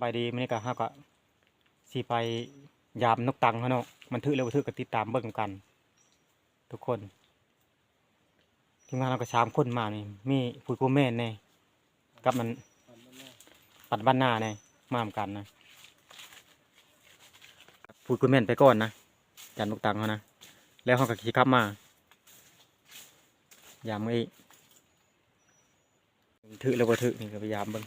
บายดีมื้อนี้ก็เฮาก็สิไปยามนกตังเขาเนาะมันถือแล้วถือก็ติดตามเบิ่งกัน ทุกคนทีมงานเราก็สามคนมานี่มีผู้กูแม่นแน่กับมันปัดบ้านหน้าแน่มาเหมือนกันนะผู้กูแม่นไปก่อนนะยามนกตังเขานะ แล้วเขาก็ขี่ขับมา ยามไอ้ถือแล้วบ่ถือนี่ก็พยายามเบิ่ง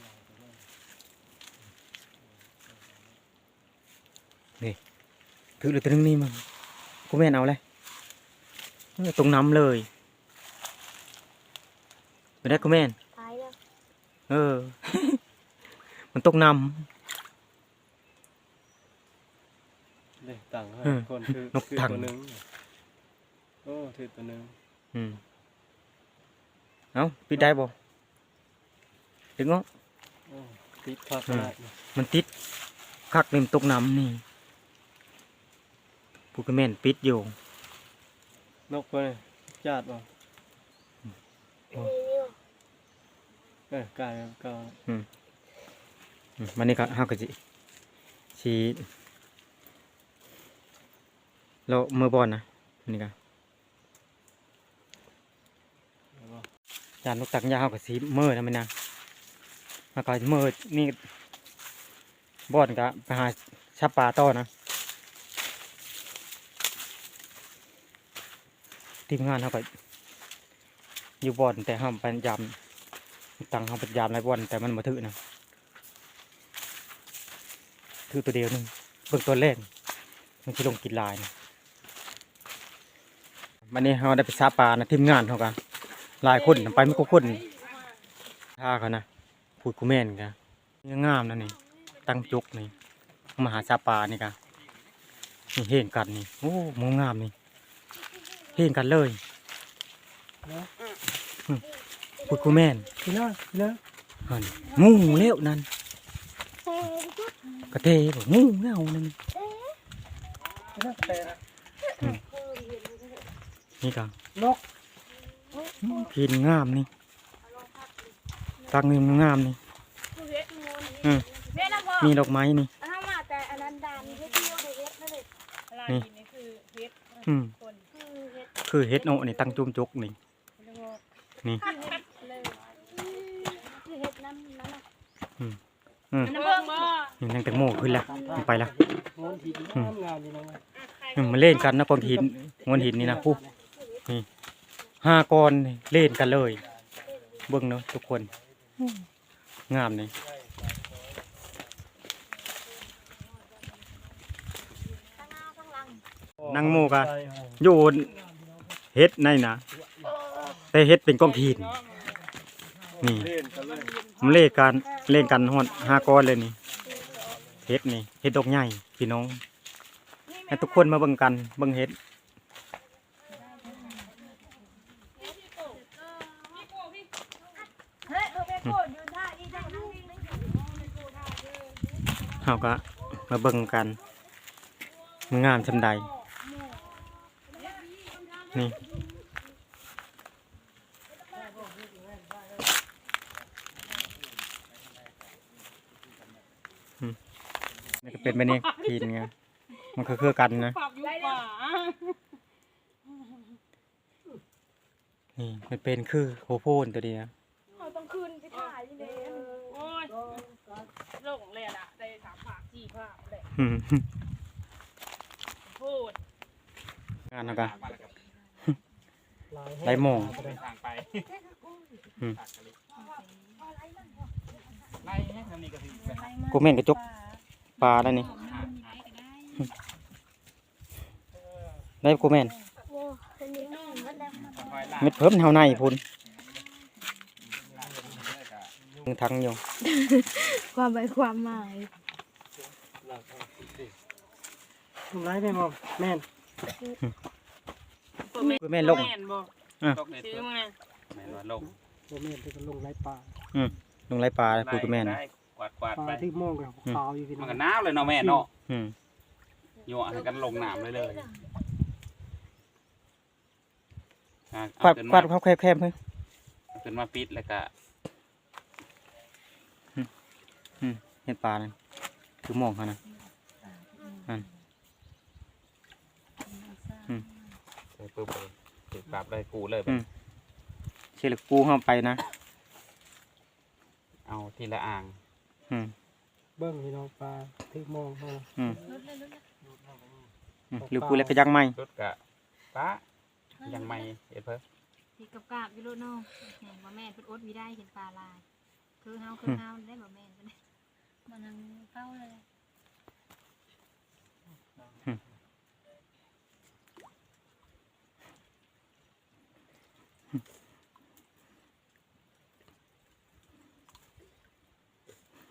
ถือเลยตัวนึงนี่มันกูแม่นเอาเลยเออตรงน้ำเลยไปได้กูแม่นตายแล้วเออ มันตกน้เด็กต่างให้อืมคนคือนกคือถังตัวหนึงโอ้ถือตัวหนึงำอืมเอาปิดได้บ่ถึงเนาะโอ้ติดพักอืมได้มันติดคักเต็มนตกน้ำนี่ ผู้กูแม่นปิดอยู่นกไปเลยจาดบ่อ๋อเออกายก็อืมมันนี่ก็ห้าก็สิสีแล้วมือบอลนะอันนี่ก็แล้วก็จานนกตักยาวกับสีเมื่อนะมันนะแล้วก็เมื่อนี่บอลก็ไปหาชาปลาต่อนะ ทีมงานเขาก็อยู่บอลแต่ห้ามไปยามตังห้ามไปยามไรบอลแต่มันมาถือนะถือตัวเดียวนึงเบิ่งตัวแรกมันจะลงกินลายนะวันนี้เราได้ไปซาปลานะทีมงานเขากันลายคนน่ะไปไม่ก็คนท่าเขานะพูดกูแม่นกันยังงามนะนี่ตั้งจุกนี่มาหาซาปลานี่กันนี่เห็นกันนี่โอ้มูงามนี่ เห็นกันเลยอืมพูดกูแม่นพี่น้องพี่น้องอันงูเลี้ยวนั่นกระเทบอกงูเลี้ยวนั่นพี่น้องแต่ละนี่กันนกพินงามนี่ตั้งนี่มันงามนี่เฮ็ดงูอืมเฮ็ดแล้วบ่มีดอกไม้นี่ถ้ามาแต่อัน คือเฮ็ดโนะนี่ตั้งจุ่มจุกนี่นี่นี่นี่นั่งแตงโมขึ้นแล้วไปแล้วมามงามดีนะเว้ยอืมาเล่นกันนะกองหินงวนหินนี่นะปุ๊บนี่ห้ากอนเล่นกันเลย เบิ่งเนาะทุกคนงามนี่ข้างหน้าข้างหลังนั่งโมกะใช่ครับอยู่ เฮ็ดในนะแต่เฮ็ดเป็นก้องหินนี่เล่นกันเลยมันเล่นกันเล่นกันฮอดห้าก้อนเลยนี่เฮ็ดนี่เฮ็ดดอกใหญ่พี่น้องให้ทุกคนมาเบิ่งกันเบิ่งเฮ็ดเฮ้ยเอาไปโกดอยู่ท่าอีท่านั่งนี่เฮาก็มาเบิ่งกันมันงามชำใด นี่อืมนี่ก็เป็นไปนี่ทีนไงมันคือคือกันนะปรับอยู่ป่านี่มันเป็นคือโคโพนตัวนี้นะเอาต้องคืนไปถ่ายนี่เด้โอ้ยโลงเลยอะได้สามผากสี่ผากเลยอืมพูดงานนะกะลาย ไรโมงทางไปอืม ไล่ให้ทางนี้ก็ถึงไปหากูแม่นกระจกปลาแล้วนี่ได้กูแม่นโอ้อันนี้มันแล้วคอยล่าเม็ดเพิ่มเท่าในพุ่นมึงทังอยู่ความไปความหมายทำไรได้บ่แม่นกูแม่นลงแม่นบ่ ตกในซื้อตัวมึงไงแม่นว่าลงบ่แม่นที่ก็ลงไรป่าลงไรปลากูกูแม่น ได้กวาดกวาดปไปลาที่มองกับขาวอยู่พี่น้มัอนงก็น้ำเลยเนาะแม่เนาะอืมโยนให้กันลงน้ำเลยเลยอะกวาดเอขึ้นกวาดมาเขาแคบๆเพิ่งเอาขึ้นมาปิดแล้วก็เห็นปลานั่นเคือมองเขานะใส่ปุ๊บเลย ติดปรับเลยกูเลยอืม เชื่อกูเข้าไปนะเอาทีละอ่างอืมเบิ้งพี่น้องปลาที่มองเขาอืมอืมหรือกูเล็กก็ยังไม่ชุดกะป้ายังไม่เอ็ดเพิ่มที่กับกาบอยู่โลดเนาะเห็นบ่แม่นเพิ่นอดวิได้เห็นปลาลาย คือเฮาคือเฮาได้บ่แม่นเพิ่นมันนั่งเฝ้าเลย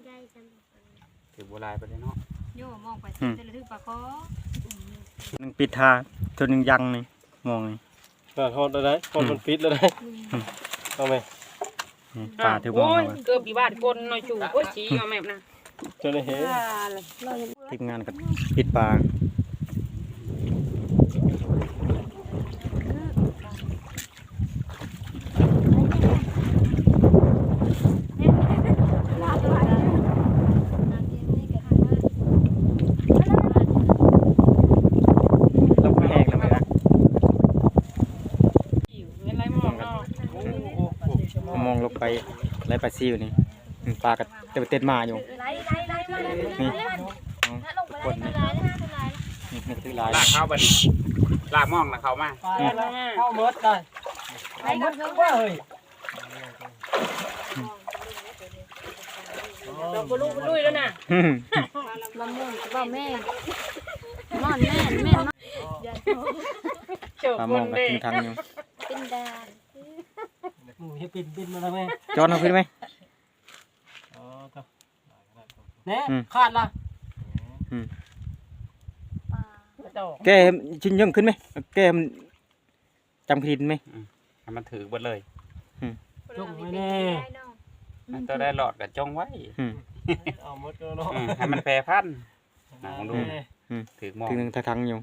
ได้จัง ถือโบราณไปเลยเนาะโยมองไปแต่ละทึกปลาคอหนึ่งปิดทาตัวหนึ่งยังนี่มองนี่ก็ทอดได้ทอดมันปิดแล้วได้เอาไหมอืมปลาถือมองโอ้ยเอาไว้เกือบปีบาทคนหน่อยจู่โอ้ยชี้มาแม่นะจนได้เห็นทีมงานกับปิดปลาเราแห้งแล้วไหมล่ะ อยู่เห็นไรมองเนาะ เอา มองลงไปไล่ปลาซิวนี่อืมปลากับเต็มเต็มมาอยู่ไล่ไล่ไล่มาเลยนี่ถ้าลงไปไล่ทลายนะทลายนี่นี่คือลายลากเข้าไปดิลากมองนะเขามาปลาแล้วเข้าเมิดได้ไล่กับเพิ่นว่าเฮ้ยเราก็ลุกลุยแล้วนะอืมมะม่วงบ่แม่นอนแม่นแม่นเจ้าปลาคมองนกับเด็กกินทางอยู่เป็นดา นหมูให้ปินปินมาแล้วแม่จอนเอาขึ้นไหม อ๋อครับแน่ขาดละปลาต่อแกชิ้นย่งขึ้นไหมแกมันจำคดีนไหม ให้มันถือหมดเลยจงไว้แน่ตัวได้หลอดกับจงไว้อืมเอาหมดก็เนาะอืมให้มันแพร่พันธุ์อะลองดู ถือมองถึงหนึ่งทางอยู่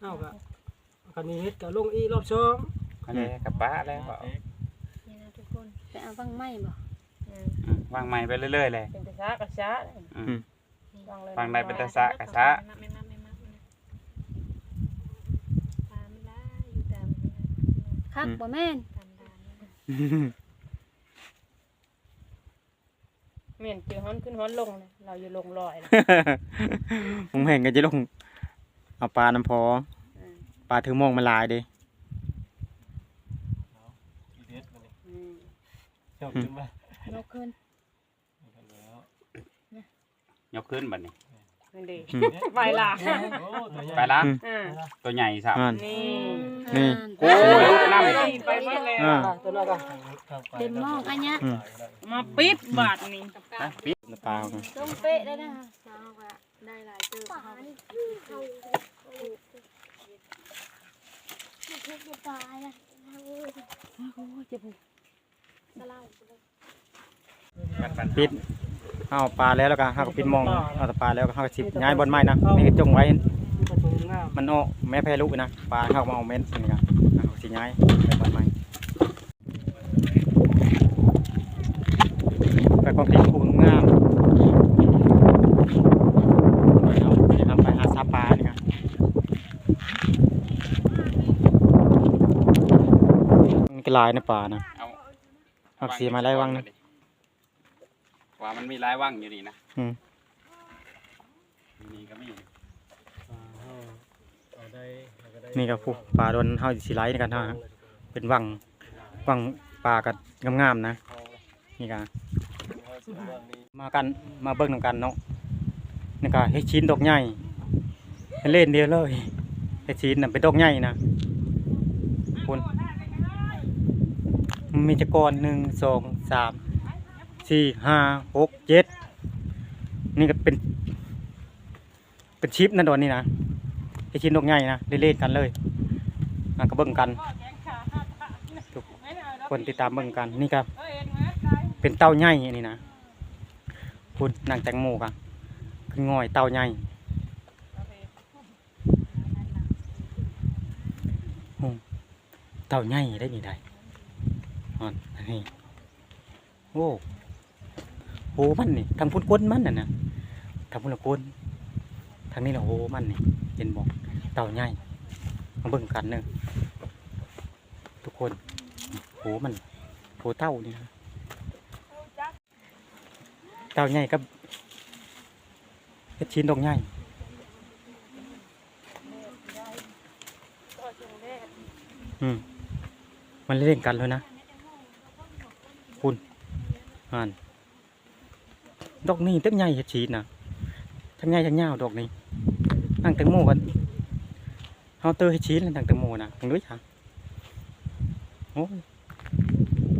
เอากะคันนี้เฮ็ดกะลงอีรอบสองอันนี้กับป้าแล้วก็นี่นะทุกคน ไปเอาบังไม้บ่อืมวางไม้ไปเรื่อยๆเลยเป็นตะซากระช้าอืมอืมฟังได้เป็นตะสะกะสะ ไม่มาไม่มาปลาไม่ได้อยู่ตามคักบ่แม่นตามดานเมียนเจอฮ้อนขึ้นฮ้อนลงเลยเราอยู่ลงลอยเลยผมเห็นกันจะลงเอาปลาน้ำพอปลาถือมองมาลายเดิ จบ ขึ้นมายกขึ้นยกขึ้นบัดนี้นี่ดีไปละไปละอ่าตัวใหญ่สับอ่านนี่นี่ โอ้ย น้ำ ไปเลยไปมาแล้วอ่า ตัวนั้นก็เต็มหม้ออันเนี้ย อืม มาปิดบาทนี่ฮะปิดปลาเอาไงต้องเป๊ะได้นะน้องว่าได้หลายเติบปลานี่เขาทุกข์ปลานะโอ้ยเจ็บหัวสลาย ปิดเอาปลาแล้วแล้วก็ห้าก็ปิดมองเอาแต่ปลาแล้วก็ห้าก็สิบย้ายบนไม้นะนี่ก็จงไว้ มันออกแม่แพลูกนะปลาเข้ามาเอาเม็ดนี่ครับห้าก็สิย้ายไปบนไม้ไปกองทีผู้งามเอาจะทำไปหาซาปลานี่ครับนก็หลายนปลานะ หักสีมาไล่วังนะ ว่ามันมีหลายวังอยู่นี่นะอืม นี่ก็มีเอาได้ก็ได้นี่ก็พวกปลาโดนเฮาสิไลในกันเฮาเป็นวังวังปลากันงามๆนะนี่ก็มากันมาเบิ่งนำกันเนาะนี่ก็เฮ็ดชิ้นดอกใหญ่ให้เล่นเดียวเลยเฮ็ดชิ้นน่ะเป็นดอกใหญ่นะคุณ มีจักรกอนหนึ่งสองสามสี่ห้าหกเจ็ดนี่ก็เป็นเป็นชิปนั่นโดนนี่นะไอชิ้นนกใหญ่นะเล่นกันเลยอะก็เบิ่งกันทุกคนติดตามเบิ่งกันนี่ครับเป็นเต้าใหญ่อันนี้นะคุณนางแตงโมกันคืองอยเต้าใหญ่เต้าใหญ่ได้นี่ได้ อ่อนอันนี้โอ้โหมันนี่ทางพุ่นก้นมันน่ะนะทำพุ่นละคนทางนี้ละโหมันนี่เห็นบอกเต่าใหญ่มาเบิ่งกันเนอะทุกคนโหมันโหเต่านี่นะเต่าใหญ่กับชิ้นดอกใหญ่ก็จังอืมมันเล่นกันเลยนะ อ่านดอกนี้เต็มใหญ่เฮ็ดชีดนะทั้งใหญ่ทั้งยาวดอกนี้ตั้งแตงโมกันเฮาเตอร์เฮ็ดชีดแล้วตั้งแตงโมนะมึงด้วยจ้ะโอ้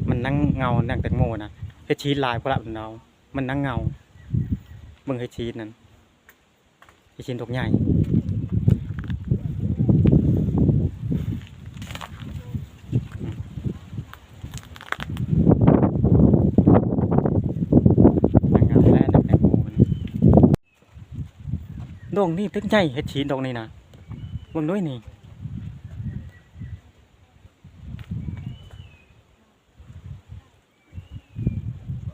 มันนั่งเงานั่งแตงโมนะเฮ็ดชีดลายพละมันเนามันนั่งเงาเบิ่งเฮ็ดชีดนั่นเฮ็ดชีดดอกใหญ่ นางงามและนางแตงโมมัน ดอกนี่ตึ้งใจเฮ็ดชีนดอกนี่นะเบิ่งด้วยนี่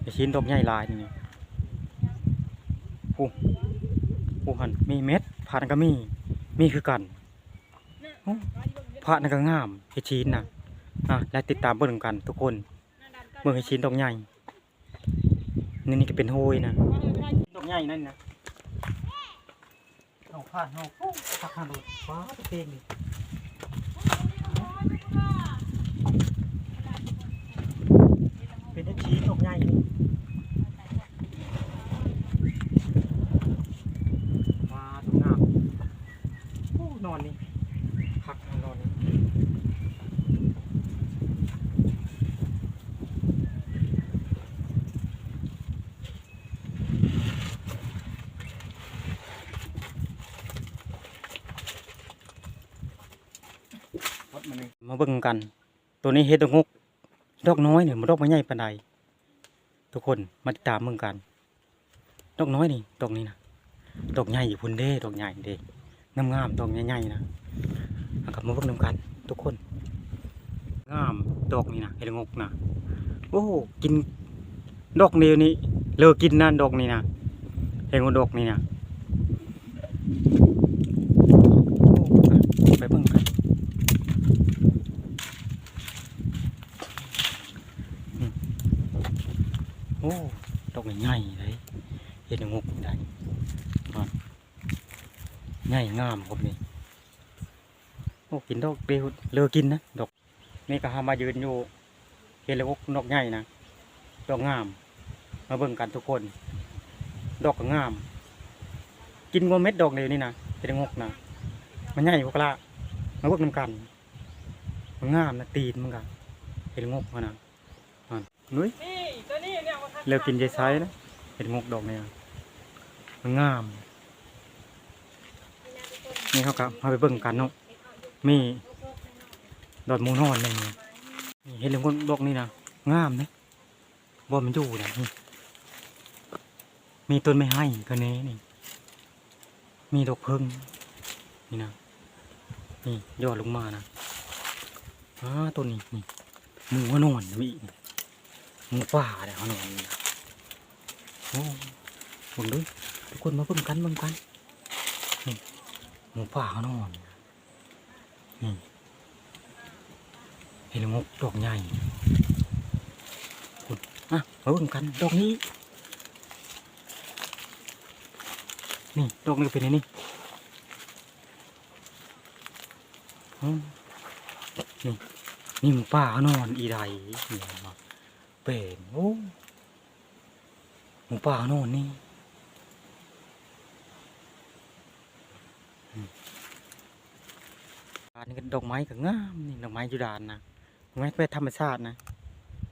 เฮ็ดชีนดอกใหญ่ลายนี่โอ้โอ้หันมีเม็ดผ่านก็มีมีคือกันโอ้ผ่านก็งามเฮ็ดชีนนะอะและติดตามเบิ่งกันทุกคนเบิ่งเฮ็ดชีนดอกใหญ่นี่นี่ก็เป็นโฮยนะดอกใหญ่นั่นนะ เอาผ่านเอาโอ้ผักหาโดดว้าวเพงดิเป็นไอ้ชีดอกใหญ่ว้าตรงหน้าโอ้นอนนี่ผักนอนนี่มาเบิ่งกัน ตัวนี้เฮ็ดดอกงกดอกน้อยเนี่ยมันดอกไม่ใหญ่ปานใดทุกคนมาติดตามเบิ่งกัน ดอกน้อยนี่ดอกนี้นะดอกใหญ่อยู่พุ่นเด้ดอกใหญ่เด้งามงามดอกใหญ่ๆนะเอากลับมาเบิ่งนำกัน ทุกคน งามดอกนี้นะเฮ็ดดอกงกนะโอ้กินดอกเดียวนี้เลิกกินนะดอกนี้นะเฮ็ดดอกนี้นะโอ้อะไปเบิ่งกัน โอ้ดอกใหญ่ๆเลยเห็นงกได้อ่อนใหญ่งามครับนี่โอ้ กินดอกเดียวเลือกินนะดอกนี่ก็หามายืนอยู่เห็นแล้วกดอกใหญ่นะดอกงาม มาเบิ่งกันทุกคน ดอกก็งาม กินกว่าเม็ดดอกเดียวนี่นะเป็นงกนะมันใหญ่กว่าละมาเบิ่งนำกันมันงามนะตีนมันกันเป็นงกมันนะอ่อนนุ้ยนี่ตัวนี้เนี่ยมาทักเลิกกินใจใช้นะเห็นงกดอกเนี่ยมันงาม นี่เขากับมาไปเบิ่งกันเนาะ มีดอกหมูนอนนี่นี่เห็นเรื่องคนดอกนี่นะงามนะบ่มันอยู่นะนี่มีต้นไม้ให้ก็นี้นี่ มีดอกเพิ่งนี่นะนี่ยอดลงมานะอ้าต้นนี้นี่หมูนอนมีอีกหมูป่าเดี๋ยวเขานอนนี่นะโอ้เบิ่งด้วยทุกคนมาเบิ่งกันเบิ่งกันนี่หมูป่าเขานอน นี่เห็นงกดอกใหญ่คุณอะมาเบิ่งกัน ดอกนี้ นี่ ดอกนี้เป็นไงนี่นี่นี่หมูป่านอนอีใดนี่มาเป็นโอ้หมูป่าน่นนี่อืมอั นี้ก็ดอกไม้ก็งามนี่ดอกไม้ยูดานนะดอกไม้เป็นธรรมชาตินะ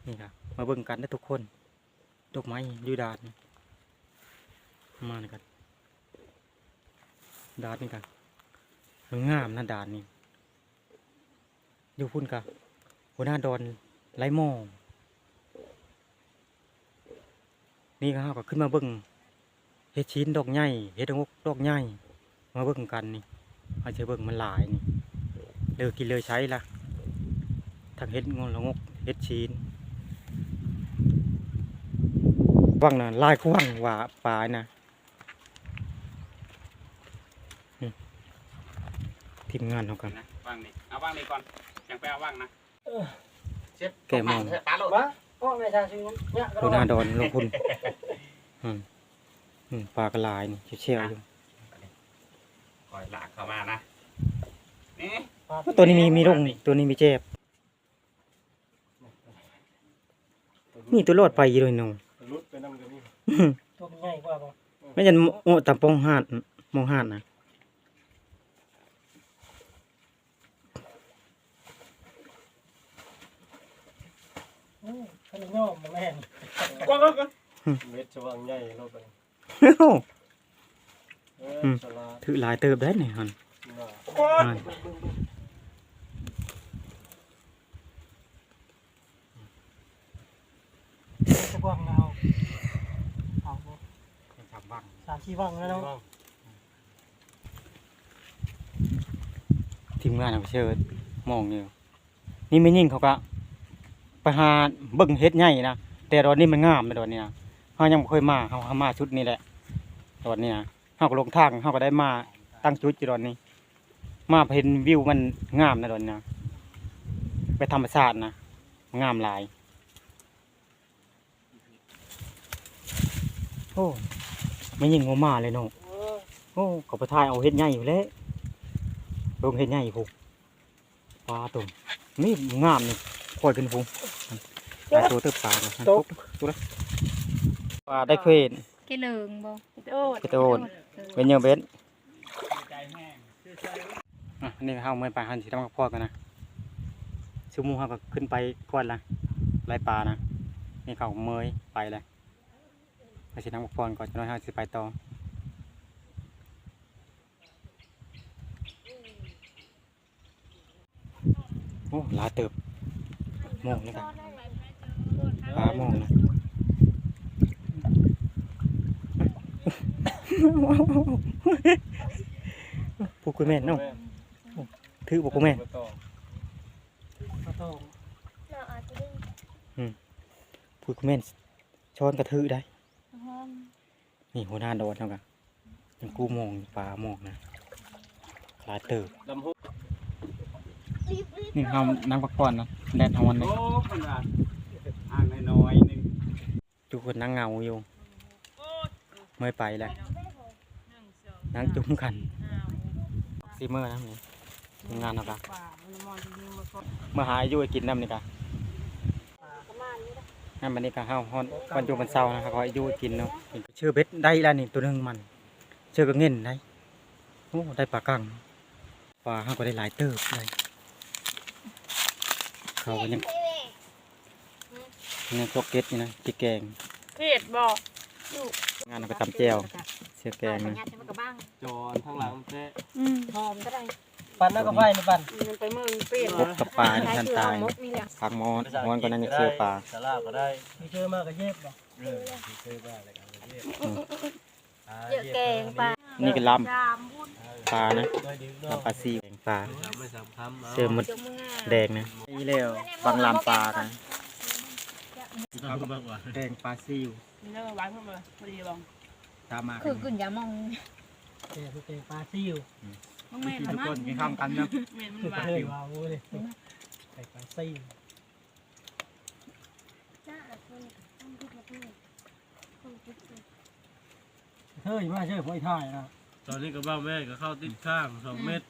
นี่ครับมาเบิ่งกันได้ทุกคน ดอกไม้ยูดานนี่มานี่กันดานนี่กันงามนะดานนี่อยู่พุ่นกะหัวหน้าดอนไรมองนี่ก็เฮาก็ขึ้นมาเบิ่งเฮ็ดชิ้นดอกใหญ่เฮ็ดดอกดอกใหญ่มาเบิ่งกันนี่อาจะเบิ่งมันหลายนี่ เลิกกินเลยใช้ละทั้งเฮ็ดงงละงกเฮ็ดชิ้นว่างน่ะลายกว้างว่าปลายนะทีมงานเฮากันนะว่างนี่เอาว่างนี่ก่อนยังไปเอาว่างนะแกมองปลาโลวะโอ้ไม่ใช่ชื่อเนี่ยโหน้าดอนลงทุนอืมอืมปลากระลายนี่เชี่ยวๆอยู่คอยหลากเข้ามานะนี่ ตัวนี้มีมีลงตัวนี้มีเจ็บมีตัวรอดไปอยู่ด้วยเน้องรุดไปนำกันนี่ตัวใหญ่กว่าบ่ไม่ยันโอ้ตามปองหาดมองหาดนะอือขนมย่อมแม่นกว้างก็เม็ดชวังใหญ่ลงไปโอ้เออฉลาดถือหลายเติบได้เนี่ยฮัน น่ะอ่าจะว่างเอาเอาสามบังสามสี่ว่างแล้วเนาะทีมงานเอาไปเชิญมองอยู่นี่ไม่ยิ่งเขาก็ไปหาเบิ่งเฮ็ดใหญ่นะแต่ตอนนี้มันงามในตอนนี้นะเฮายังบ่เคยมาเฮาเฮามาชุดนี้แหละตอนนี้นะเฮาก็ลงทางเฮาก็ได้มาตั้งจุดอยู่ตอนนี้ มาเห็นวิวมันงามในตอนนี้นะไปธรรมชาตินะงามหลาย โอ้ไม่ยิงงมาเลยเนาะโอ้เขาไปทายเอาเฮ็ดใหญ่อยู่แล้วลงเฮ็ดใหญ่ผูกปลาตุ่มนี่งามนี่ปล่อยขึ้นผูกปลาตัวเติบปลาเนาะปุ๊บตัวละปลาได้เพื่นเกลิงบ่โอ้ยกระโดดเป็นเยอะเบ็ดอะนี่เฮาเมื่อไปหันสิต้องพอกันนะชั่วโมงเฮาก็ขึ้นไปก่อนละไล่ปลานะนี่เขาเมยไปเลย ไปสิน้ำพรก่อนจะน้อยเฮาสิไปต่อโอ้ลาเติบโมงนี่กันปลาโมงนะผู้คุยแม่นเนาะถือบอกคุยแม่นบ่ต้องบ่ต้องผู้คุยแม่นช้อนกระถือได้ นี่หัวหน้าโดนเท่ากันยังกู้มองปลามองนะหลายเติบลำหุบนี่เฮานั่งพักผ่อนนะแดดเฮาวันโอ้นี้คนละอ่างน้อยๆหนึงทุกคนนั่งเหงาอยู่เมื่อยไปแล้วนั่งจุ้มกันซีเมอร์นะนี่ทำงานเนาะกันเมื่อหาอายุให้กินน้ำนี่กัน นั่นบันนี้ก็เฮาฮอนวันอยู่วันเสาร์นะครับขออายุให้กินเนาะนี่ก็ชื่อเบ็ดได้แล้วนี่ตัวหนึงมันชื่อก็เงินได้โอ้ได้ปลากังปลาเฮาก็ได้หลายเติบเลยเขาก็ยังยังตกเก็ตนี่นะจิแกงเผ็ดบ่งานเอาไปตำแจ่วเสียแกงปัญนะญาจะมากระบ้างจอนข้างหลังแท้อืมหอมก็ได้ ปั่นแล้วก็ไฟนี่ปั่นมันไปเมืองเปรี้ยวพบกับปลาที่ท่านตายมกมีเหลืองผักมอนมอนก็นั่นจะเชื่อปลาสลาก็ได้มีเจอมากก็เย็บบ่เออมีเจอบ้างอะไรกันก็เย็บเยอะแกงปลานี่ก็ลจามบุญำปลานะได้ดีเนาะลำปลาซีแกงปลาไม่สำคัญเชื่อหมดจมือแดงนะนี่เร็วบางลำปลากันเอาก็บ้างว่าแกงปลาซิวนี่เริ่มหวานขึ้นมาพอดีลองตามมาคือกึ่นยามองเจ๊คือเจ๊ปลาซิว ต้องแม่นทุกมาคนกินข้าวกันนะแม่นมันคือหวานเฮ้ยว้าวเลยใส่ปลาซิวเฮ้ยมาเชื่อพ่อยท่ายนะตอนนี้ก็บ้าแม่ก็เข้าติดข้างสองเม็ด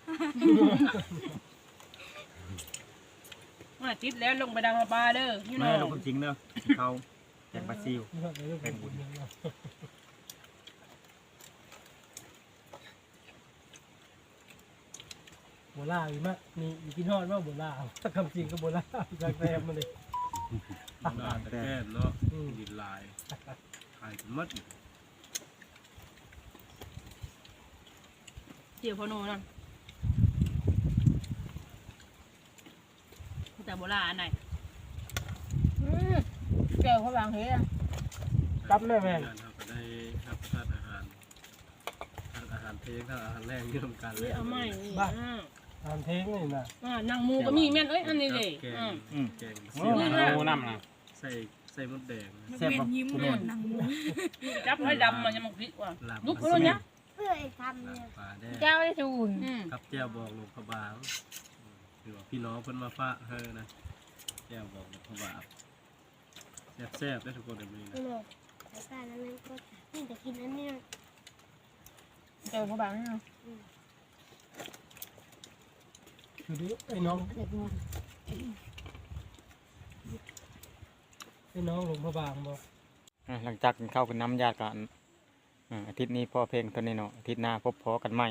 มาติดแล้วลงไปดังปลาเด้อพี่น้แม่องลงจริงเนอะเขาแกงปลาซิวแข่งบุญ โบราณมากมีมีกินทอดว่าโบราณถ้าคำจริงก็โบราณจากแรมมาเลยหน้าตะแก้นเนาะอืมดินลายขายกันหมัดเจียวพอโนนั่นแต่โบราณอันไหนแกงเขาวางเฮ้ยรับแม่แม่งานเขาก็ได้รับประทานอาหารทั้งอาหารเทงทั้งอาหารแรงที่ทำกันเฮ้ยเอาไม่นี่บ้าอ่า ทานเท้งนี่นะอ่านั่งหมูก็มีแม่นเอ้ยอันนี้เลยแกอืงมแกงโอ้เสี่ยวโหน้ำนะใส่ใส่มดแดง แซ่บปะคุณแม่จับให้ดำมันยังมันพริกว่ะลาบลุกเขาเลยนะเพื่อทำเนี่ยปลาแดงเจ้าได้ชูนอืมกับแจ้วบอกหลวงพระบางอืมคือว่าพี่น้องเพิ่นมาฝากเฮอนะแจ้วบอกหลวงพระบางแซ่บๆได้อทุกคนเดี๋ยวนี้นะเลยแต่การนั้นก็นี่จะกินอันนี้เจอเขาบังเนาะ ดูดิไอ้น้องไอ้น้องหลวงพระบางบ่อะหลังจากกินข้าวกินน้ำญาติกันอ่าอาทิตย์นี้พ่อเพลงตัวนี้เนาะอาทิตย์หน้าพบพอกันใหม่